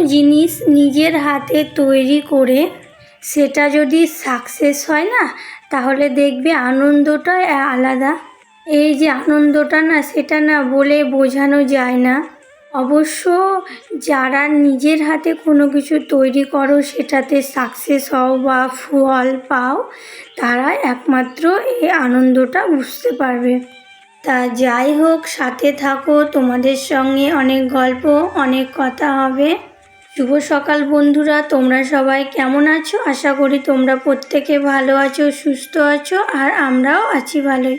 জিনিস নিজের হাতে তৈরি করে সেটা যদি সাকসেস হয় না, তাহলে দেখবে আনন্দটা আলাদা। এই যে আনন্দটা না, সেটা না বলে বোঝানো যায় না। অবশ্য যারা নিজের হাতে কোনো কিছু তৈরি করো, সেটাতে সাকসেস হও বা ফল পাও, তারা একমাত্র এই আনন্দটা বুঝতে পারবে। তা যাই হোক, সাথে থাকো। তোমাদের সঙ্গে অনেক গল্প, অনেক কথা হবে। শুভ সকাল বন্ধুরা, তোমরা সবাই কেমন আছো? আশা করি তোমরা প্রত্যেকে ভালো আছো, সুস্থ আছো, আর আমরাও আছি ভালোই।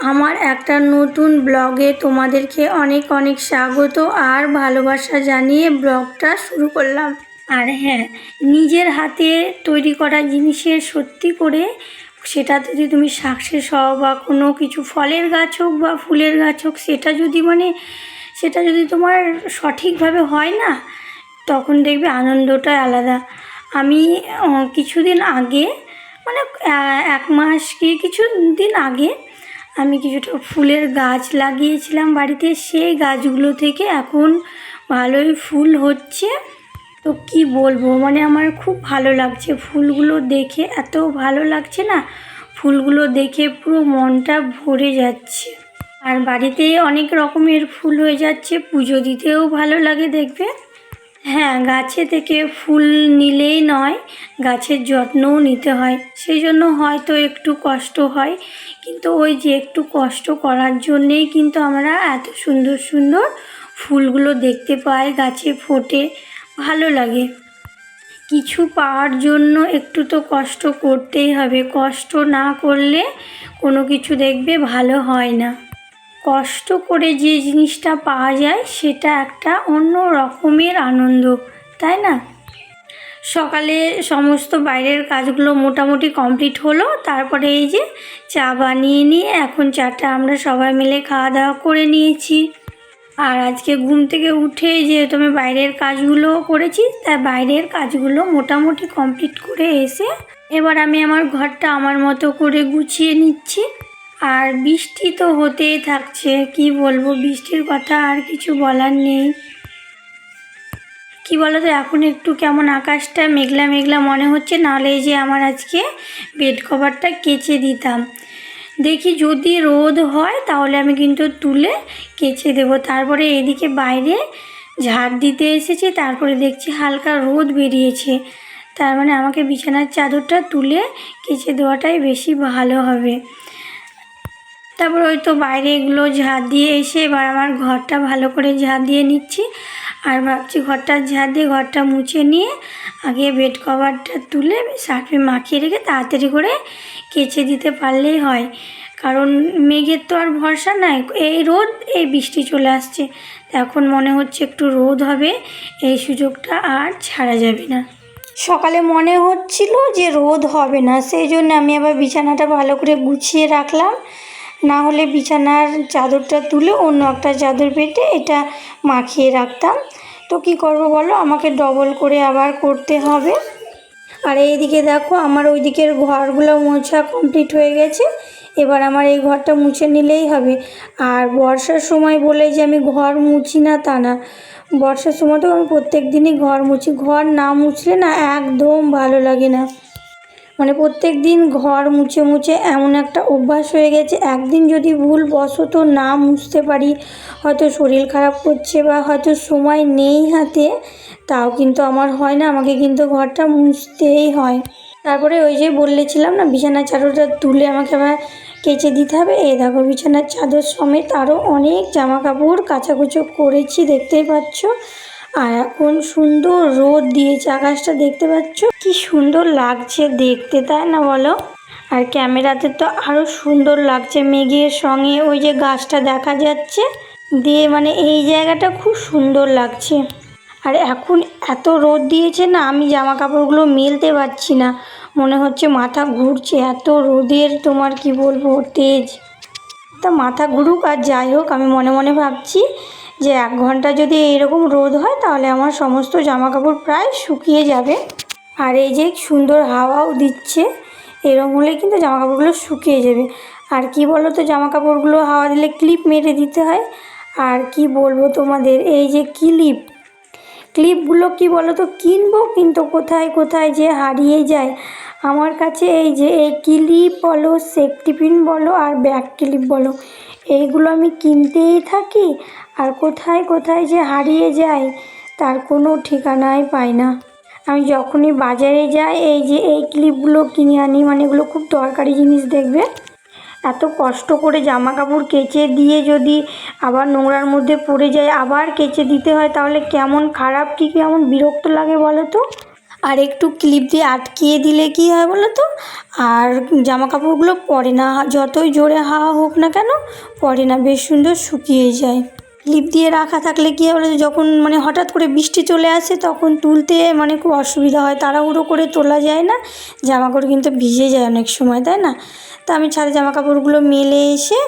আমার একটা নতুন ব্লগে তোমাদেরকে অনেক অনেক স্বাগত আর ভালোবাসা জানিয়ে ব্লগটা শুরু করলাম। আর হ্যাঁ নিজের হাতে তৈরি করা জিনিসের সত্যি করে সেটা যদি তুমি সাকসেস হও বা কোনো কিছু ফলের গাছ হোক বা ফুলের গাছ হোক, সেটা যদি মানে সেটা যদি তোমার সঠিকভাবে হয় না তখন দেখবে আনন্দটাই আলাদা। আমি কিছুদিন আগে মানে এক মাস কি কিছু দিন আগে, আমি কিছুটা ফুলের গাছ লাগিয়েছিলাম বাড়িতে। সেই গাছগুলো থেকে এখন ভালোই ফুল হচ্ছে। তো কি বলব মানে আমার খুব ভালো লাগছে ফুলগুলো দেখে। এত ভালো লাগছে না, ফুলগুলো দেখে পুরো মনটা ভরে যাচ্ছে। আর বাড়িতে অনেক রকমের ফুল হয়ে যাচ্ছে, পুজো দিতেও ভালো লাগে দেখবে। হ্যাঁ গাছে থেকে ফুল নিলেই নয়, গাছের যত্নও নিতে হয়। সেই জন্য হয়তো একটু কষ্ট হয়, কিন্তু ওই যে একটু কষ্ট করার জন্যেই কিন্তু আমরা এত সুন্দর সুন্দর ফুলগুলো দেখতে পাই গাছে ফোটে, ভালো লাগে। কিছু পাওয়ার জন্য একটু তো কষ্ট করতেই হবে, কষ্ট না করলে কোনো কিছু দেখবে ভালো হয় না। কষ্ট করে যে জিনিসটা পাওয়া যায়, সেটা একটা অন্য রকমের আনন্দ, তাই না? সকালে সমস্ত বাইরের কাজগুলো মোটামুটি কমপ্লিট হলো, তারপরে এই যে চা বানিয়ে নিয়ে এখন চাটা আমরা সবাই মিলে খাওয়া দাওয়া করে নিয়েছি। আর আজকে ঘুম থেকে উঠে যেহেতু আমি বাইরের কাজগুলো করেছি তাই বাইরের কাজগুলো মোটামুটি কমপ্লিট করে এসে এবার আমি আমার ঘরটা আমার মতো করে গুছিয়ে নিচ্ছি। আর বৃষ্টি তো হতেই থাকছে, কি বলব? বৃষ্টির কথা আর কিছু বলার নেই। কি বলো তো এখন একটু কেমন আকাশটা মেঘলা মেঘলা মনে হচ্ছে, নাহলে যে আমার আজকে বেড কভারটা কেচে দিতাম। দেখি যদি রোদ হয়, তাহলে আমি কিন্তু তুলে কেচে দেব। তারপরে এদিকে বাইরে ঝাড় দিতে এসেছি, তারপরে দেখছি হালকা রোদ বেরিয়েছে। তার মানে আমাকে বিছানার চাদরটা তুলে কেচে দেওয়াটাই বেশি ভালো হবে। তারপর ওই তো বাইরে এগুলো ঝাড় দিয়ে এসে এবার আমার ঘরটা ভালো করে ঝাড় দিয়ে নিচ্ছি। আর ভাবছি ঘরটা ঝাড় দিয়ে ঘরটা মুছে নিয়ে আগে বেড কভারটা তুলে সার্ফে মাখিয়ে রেখে তাড়াতাড়ি করে কেচে দিতে পারলেই হয়। কারণ মেঘের তো আর ভরসা নাই। এই রোদ, এই বৃষ্টি চলে আসছে। এখন মনে হচ্ছে একটু রোদ হবে, এই সুযোগটা আর ছাড়া যাবে না। সকালে মনে হচ্ছিল যে রোদ হবে না, সেই জন্য আমি আবার বিছানাটা ভালো করে গুছিয়ে রাখলাম। না হলে বিছানার চাদরটা তুলে অন্য একটা চাদর পেতে এটা মাখিয়ে রাখতাম। তো কি করব বলো? আমাকে ডবল করে আবার করতে হবে। আর এইদিকে দেখো, আমার ওই দিকের ঘরগুলো মোছা কমপ্লিট হয়ে গেছে। এবার আমার এই ঘরটা মুছে নিলেই হবে। আর বর্ষার সময় বলে যে আমি ঘর মুছি না তা না। বর্ষার সময় তো আমি প্রত্যেক দিনই ঘর মুছি। ঘর না মুছলে না একদম ভালো লাগে না। মানে প্রত্যেক দিন ঘর মুছে মুছে এমন একটা অভ্যাস হয়ে গেছে। একদিন যদি ভুল বশত না মুছতে পারি, হয়তো শরীর খারাপ করছে বা হয়তো সময় নেই হাতে, তাও কিন্তু আমার হয় না, আমাকে কিন্তু ঘরটা মুছতেই হয়। তারপরে ওই যে বললেছিলাম না, বিছানার চাদরটা তুলে আমাকে আবার কেচে দিতে হবে। এই দেখো বিছানার চাদর সমেত আরও অনেক জামা কাপড় কাচাকুচো করেছি, দেখতেই পাচ্ছ। আর এখন সুন্দর রোদ দিয়েছে আকাশটা, দেখতে পাচ্ছ? কি সুন্দর লাগছে দেখতে, তাই না বলো? আর ক্যামেরাতে তো আরও সুন্দর লাগছে মেঘের সঙ্গে, ওই যে গাছটা দেখা যাচ্ছে। দিয়ে মানে এই জায়গাটা খুব সুন্দর লাগছে। আর এখন এত রোদ দিয়েছে না, আমি জামা কাপড়গুলো মেলতে পারছি না। মনে হচ্ছে মাথা ঘুরছে, এত রোদের তোমার কি বলব, তেজ। তা মাথা ঘুরুক আর যাই হোক, আমি মনে মনে ভাবছি যে এক ঘণ্টা যদি এরকম রোদ হয়, তাহলে আমার সমস্ত জামা কাপড় প্রায় শুকিয়ে যাবে। আর এই যে সুন্দর হাওয়াও দিচ্ছে এরকম হলে কিন্তু জামা কাপড়গুলো শুকিয়ে যাবে। আর কি বলো তো জামা কাপড়গুলো হাওয়া দিলে ক্লিপ মেরে দিতে হয়। আর কি বলব তোমাদের, এই যে ক্লিপ, ক্লিপগুলো কি বলো তো কিনবো কিন্তু কোথায় কোথায় যে হারিয়ে যায়। আমার কাছে এই যে, এই ক্লিপ বলো, সেফটি পিন বলো, আর ব্যাক ক্লিপ বলো এইগুলো আমি কিনতেই থাকি আর কোথায় কোথায় যে হারিয়ে যায় তার কোনো ঠিকানাই পাই না। আমি যখনই বাজারে যাই, এই যে এই ক্লিপগুলো কিনে আনি মানে এগুলো খুব দরকারি জিনিস দেখবে এত কষ্ট করে জামা কাপড় কেচে দিয়ে যদি আবার নোংরার মধ্যে পড়ে যায়, আবার কেচে দিতে হয়, তাহলে কেমন খারাপ, কি কেমন বিরক্ত লাগে বলো তো? আর একটু ক্লিপ দিয়ে আটকিয়ে দিলে কি হয় বলো তো আর জামা কাপড়গুলো পরে না, যতই জোরে হাওয়া হোক না কেন, পরে না, বেশ সুন্দর শুকিয়ে যায়। ক্লিপ দিয়ে রাখা থাকলে কী হয় যখন মানে হঠাৎ করে বৃষ্টি চলে আসে, তখন তুলতে মানে খুব অসুবিধা হয়, তাড়াহুড়ো করে তোলা যায় না জামা কাপড় কিন্তু ভিজে যায় অনেক সময়, তাই না? তা আমি ছাদে জামা কাপড়গুলো মেলে এসে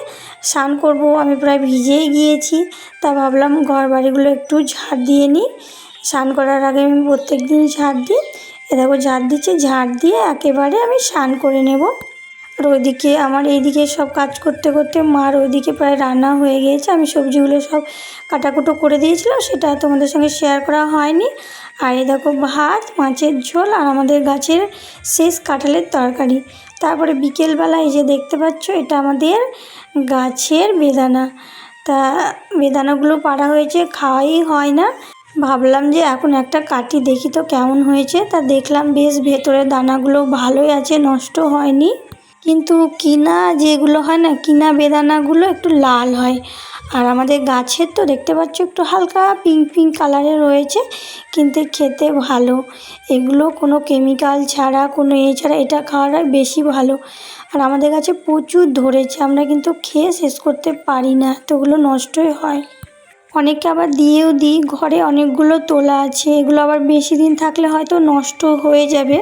স্নান করব, আমি প্রায় ভিজেই গিয়েছি, তা ভাবলাম ঘর বাড়িগুলো একটু ঝাড় দিয়ে নিই। স্নান করার আগে আমি প্রত্যেক দিন ঝাড় দিই। এ দেখো, ঝাড় দিচ্ছি, ঝাড় দিয়ে একেবারে আমি স্নান করে নেব। আর ওইদিকে আমার এইদিকে সব কাজ করতে করতে মার ওইদিকে প্রায় রান্না হয়ে গিয়েছে। আমি সবজিগুলো সব কাটাকুটো করে দিয়েছিলাম, সেটা তোমাদের সঙ্গে শেয়ার করা হয়নি। আর এই দেখো, ভাত, মাছের ঝোল আর আমাদের গাছের শেষ কাঁঠালের তরকারি। তারপরে বিকেলবেলা এই যে দেখতে পাচ্ছ, এটা আমাদের গাছের বেদানা। তা বেদানাগুলো পাড়া হয়েছে, খাওয়াই হয় না। ভাবলাম যে এখন একটা কাটি দেখি তো কেমন হয়েছে। তা দেখলাম বেশ ভেতরের দানাগুলো ভালোই আছে, নষ্ট হয়নি। কিন্তু কিনা যেগুলো হয় না, কিনা বেদানাগুলো একটু লাল হয়। আর আমাদের গাছের তো দেখতে পাচ্ছ একটু হালকা পিঙ্ক পিঙ্ক কালারে রয়েছে, কিন্তু খেতে ভালো। এগুলো কোনো কেমিক্যাল ছাড়া, কোনো এ ছাড়া এটা খাওয়াটা বেশি ভালো। আর আমাদের গাছে প্রচুর ধরেছে, আমরা কিন্তু খেয়ে শেষ করতে পারি না, এতগুলো নষ্টই হয়। অনেককে আবার দিয়েও দিই। ঘরে অনেকগুলো তোলা আছে। এগুলো আবার বেশি দিন থাকলে হয়তো নষ্ট হয়ে যাবে।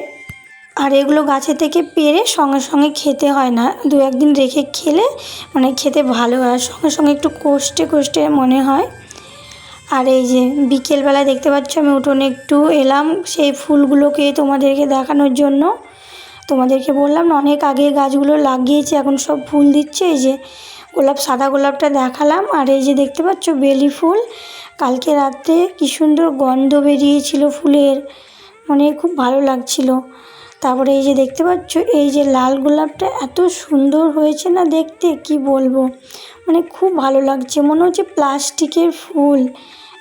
আর এগুলো গাছে থেকে পেরে সঙ্গে সঙ্গে খেতে হয় না। দু একদিন রেখে খেলে মানে খেতে ভালো হয়। সঙ্গে সঙ্গে একটু কষ্টে কষ্টে মনে হয়। আর এই যে বিকেলবেলা দেখতে পাচ্ছ আমি উঠোনে একটু এলাম সেই ফুলগুলোকে তোমাদেরকে দেখানোর জন্য। তোমাদেরকে বললাম না, অনেক আগে গাছগুলো লাগিয়েছি, এখন সব ফুল দিচ্ছে। এই যে গোলাপ, সাদা গোলাপটা দেখালাম। আর এই যে দেখতে পাচ্ছ বেলি ফুল। কালকে রাত্রে কী সুন্দর গন্ধ বেরিয়েছিল ফুলের। মানে খুব ভালো লাগছিল। তারপরে এই যে দেখতে পাচ্ছ, এই যে লাল গোলাপটা এত সুন্দর হয়েছে না দেখতে? কি বলব? মানে খুব ভালো লাগছে। মনে হচ্ছে প্লাস্টিকের ফুল।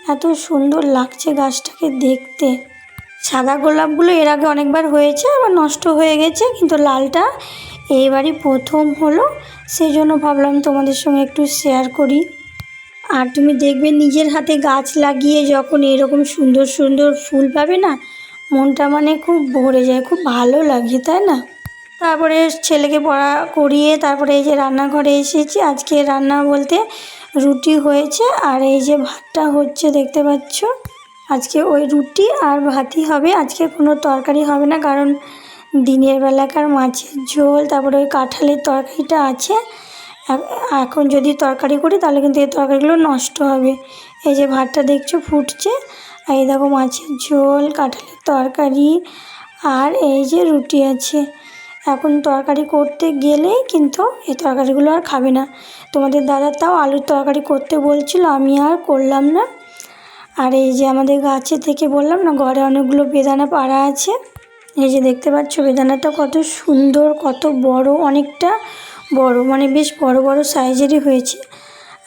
এত সুন্দর লাগছে গাছটাকে দেখতে। সাদা গোলাপগুলো এর আগে অনেকবার হয়েছে, আবার নষ্ট হয়ে গেছে, কিন্তু লালটা এইবারই প্রথম হলো সেই জন্য ভাবলাম তোমাদের সঙ্গে একটু শেয়ার করি। আর তুমি দেখবে নিজের হাতে গাছ লাগিয়ে যখন এরকম সুন্দর সুন্দর ফুল পাবে না, মনটা মানে খুব ভরে যায়, খুব ভালো লাগে, তাই না? তারপরে ছেলেকে পড়া করিয়ে তারপরে এই যে রান্নাঘরে এসেছি। আজকে রান্না বলতে রুটি হয়েছে আর এই যে ভাতটা হচ্ছে দেখতে পাচ্ছ। আজকে ওই রুটি আর ভাতই হবে, আজকে কোনো তরকারি হবে না, কারণ দিনের বেলাকার মাছের ঝোল, তারপরে ওই কাঁঠালের তরকারিটা আছে। এখন যদি তরকারি করি, তাহলে কিন্তু এই তরকারিগুলো নষ্ট হবে। এই যে ভাতটা দেখছ ফুটছে, আর এই দেখো মাছের ঝোল, কাঁঠালের তরকারি, আর এই যে রুটি আছে। এখন তরকারি করতে গেলেই কিন্তু এই তরকারিগুলো আর খাবে না। তোমাদের দাদা তাও আলুর তরকারি করতে বলছিল, আমি আর করলাম না। আর এই যে আমাদের গাছে থেকে বললাম না, ঘরে অনেকগুলো বেদানা পাড়া আছে। এই যে দেখতে পাচ্ছ বেদানাটা কত সুন্দর, কত বড়, অনেকটা বড় মানে বেশ বড় বড় সাইজেরই হয়েছে।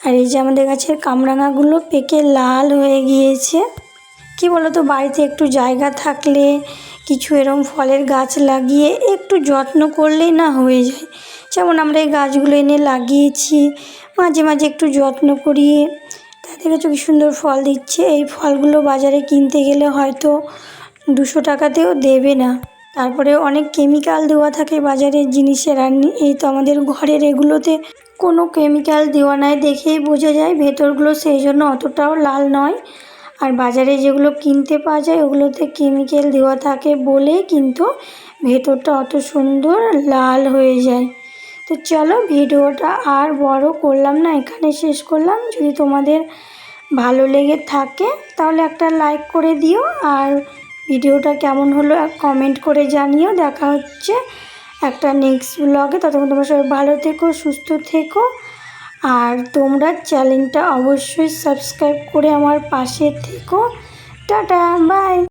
আর এই যে আমাদের গাছের কামরাঙাগুলো পেকে লাল হয়ে গিয়েছে। কি বলো তো বাড়িতে একটু জায়গা থাকলে কিছু এরম ফলের গাছ লাগিয়ে একটু যত্ন করলেই না হয়ে যায়। যেমন আমরা এই গাছগুলো এনে লাগিয়েছি, মাঝে মাঝে একটু যত্ন করিয়ে তা দেখেছ কি সুন্দর ফল দিচ্ছে। এই ফলগুলো বাজারে কিনতে গেলে হয়তো দুশো টাকাতেও দেবে না। তারপরে অনেক কেমিক্যাল দেওয়া থাকে বাজারের জিনিসের আর এই তো আমাদের ঘরের এগুলোতে কোনো কেমিক্যাল দেওয়া নাই দেখেই বোঝা যায় ভেতরগুলো সেই জন্য অতটাও লাল নয়। আর বাজারে যেগুলো কিনতে পাওয়া যায় ওগুলোতে কেমিক্যাল দেওয়া থাকে বলে কিন্তু ভেতরটা অত সুন্দর লাল হয়ে যায়। তো চলো ভিডিওটা আর বড় করলাম না, এখানে শেষ করলাম। যদি তোমাদের ভালো লেগে থাকে তাহলে একটা লাইক করে দিও আর ভিডিওটা কেমন হলো কমেন্ট করে জানিও। দেখা হচ্ছে একটা নেক্সট ব্লগে ততক্ষণ তোমরা সবাই ভালো থেকো, সুস্থ থেকো। আর তোমরা চ্যানেলটা অবশ্যই সাবস্ক্রাইব করে আমার পাশে থেকো। Tata bye